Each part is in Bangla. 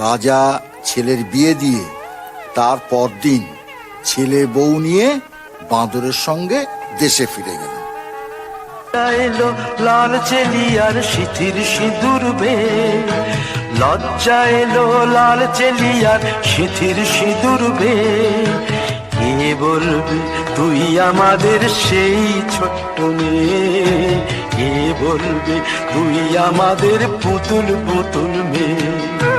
রাজা ছেলের বিয়ে দিয়ে তার পরদিন ছেলে বউ নিয়ে বাঁদরের সঙ্গে দেশে ফিরে গেল। এলো লাল চেলিয়ার সিথির সিঁদুর বে লজ্জা এলো লাল চেলিয়ার সিথির সিঁদুর বে কে বলবে তুই আমাদের সেই ছোট্ট মেয়ে? কে বলবে তুই আমাদের পুতুল পুতুল মেয়ে?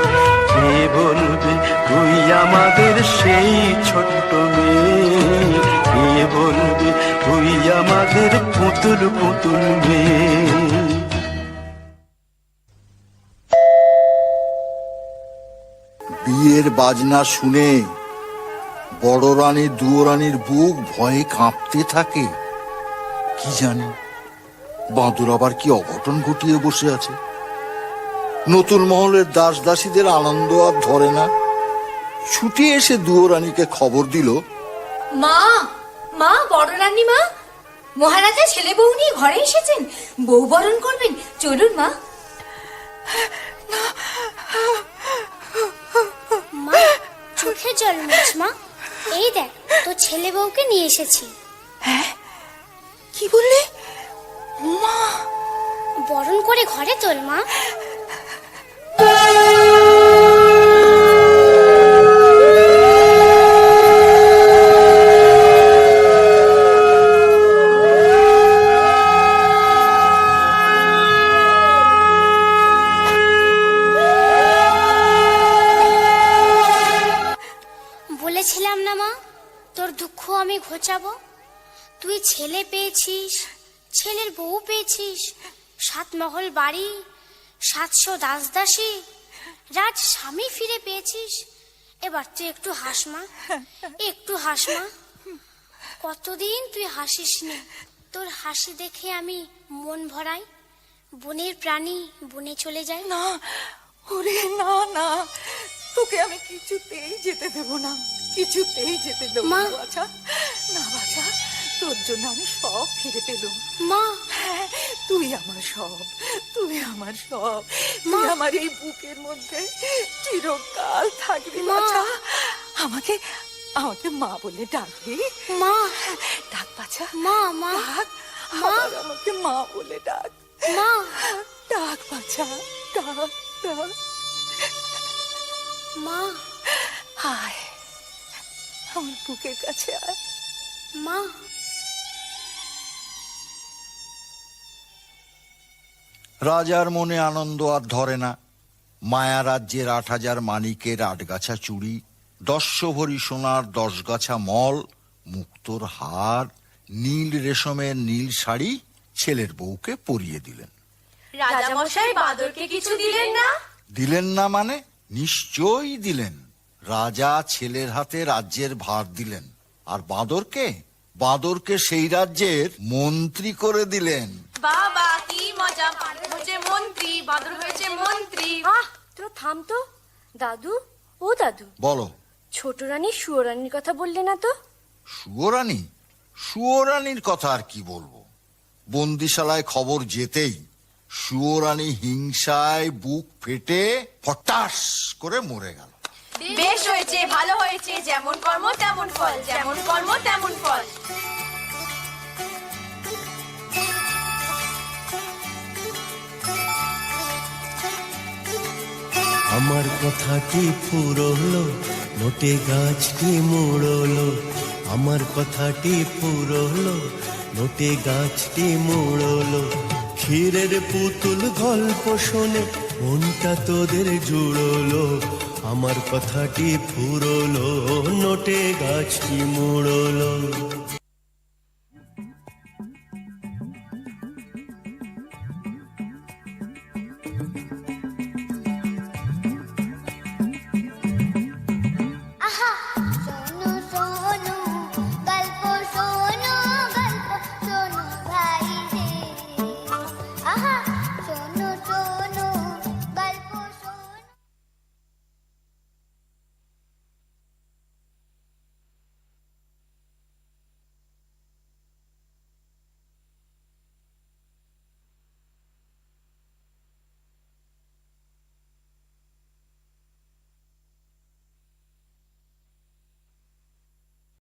সেই ছোট্ট মেয়ে, কে বলবে, তুই আমাদের পুতুল পুতুল মেয়ে। বিয়ের বাজনা শুনে বড় রানী দুয়োরানীর বুক ভয়ে কাঁপতে থাকে। কি জানি, বাঁদর আবার কি অঘটন ঘটিয়ে বসে আছে। নতুন মহলের দাস দাসীদের আনন্দ আর ধরে না। ছুটে এসে দুয়োরানীকে খবর দিল মা মা বড় রানী মা মহারাজা ছেলে বউ নিয়ে ঘরে এসেছেন। বউ বরণ করবেন। চলুন মা। মা চোখে জল মুছ মা। এই দেখ তোর ছেলে বউকে নিয়ে এসেছি। কি বললে? মা! বরণ করে ঘরে তোল মা। দুঃখ আমি ঘোচাবো? তুই ছেলে পেয়েছিস, ছেলের বউ পেয়েছিস সাত মহল বাড়ি, সাতশো দাস দাসী রাজ স্বামী ফিরে পেয়েছিস। এবার তুই একটু হাসমা একটু হাস মা। কতদিন তুই হাসিস নি তোর হাসি দেখে আমি মন ভরাই। বনের প্রাণী বনে চলে যায়। না, ওরে না না, তোকে আমি কিছুতেই যেতে দেব না। কিছুতেই যেতে দেব মা। বাছা। না বাছা তোর জন্য আমি সব ফিরে পেলুম। মা। হ্যাঁ, তুই আমার সব তুই আমার সব। তুই মা। আমার এই বুকের মধ্যে চিরকাল থাকবি। বাছা। আমাকে আমাকে মা বলে ডাকবি। মা। ডাক বাছা। মা মা। ডাক। আবার আমাকে মা বলে ডাক। মা। ডাক বাছা। ডাক ডাক। মা। আয় আমার বুকের কাছে আয়। মা। রাজার মনে আনন্দ আর ধরে না। মায়া রাজ্যের আট হাজার মানিকের আটগাছা চুড়ি দশ ভরি সোনার দশ গাছা মল মুক্তোর হার নীল রেশমের নীল শাড়ি ছেলের বউকে পরিয়ে দিলেন। রাজা মশাই বাদরকে কিছু দিলেন না? দিলেন না মানে নিশ্চয়ই দিলেন। রাজা ছেলের হাতে রাজ্যের ভার দিলেন। আর বাঁদরকে? বাঁদরকে সেই রাজ্যের মন্ত্রী করে দিলেন। বাবা কি মজা। হয়েছে মন্ত্রী বাদর হয়েছে মন্ত্রী। আহ তোরা থাম তো। দাদু ও দাদু। বলো। ছোট রানী সুয়রানীর কথা বললে না তো? সুয়োরানী সুয়োরানীর কথা আর কি বলব? বন্দিশালায় খবর যেতেই সুয়োরানী হিংসায় বুক ফেটে ফটাস করে মরে গেল। বেশ হয়েছে, ভালো হয়েছে, যেমন কর্ম তেমন ফল, যেমন কর্ম তেমন ফল। আমার কথাটি ফুরলো? নোটে গাছটি মুড়লো? আমার কথাটি ফুরলো? নোটে গাছটি মুড়লো? ক্ষীরের পুতুল গল্প শোনে, মনটা তোদের জুড়লো। আমার কথাটি ফুরলো নোটে গাছটি মুড়লো।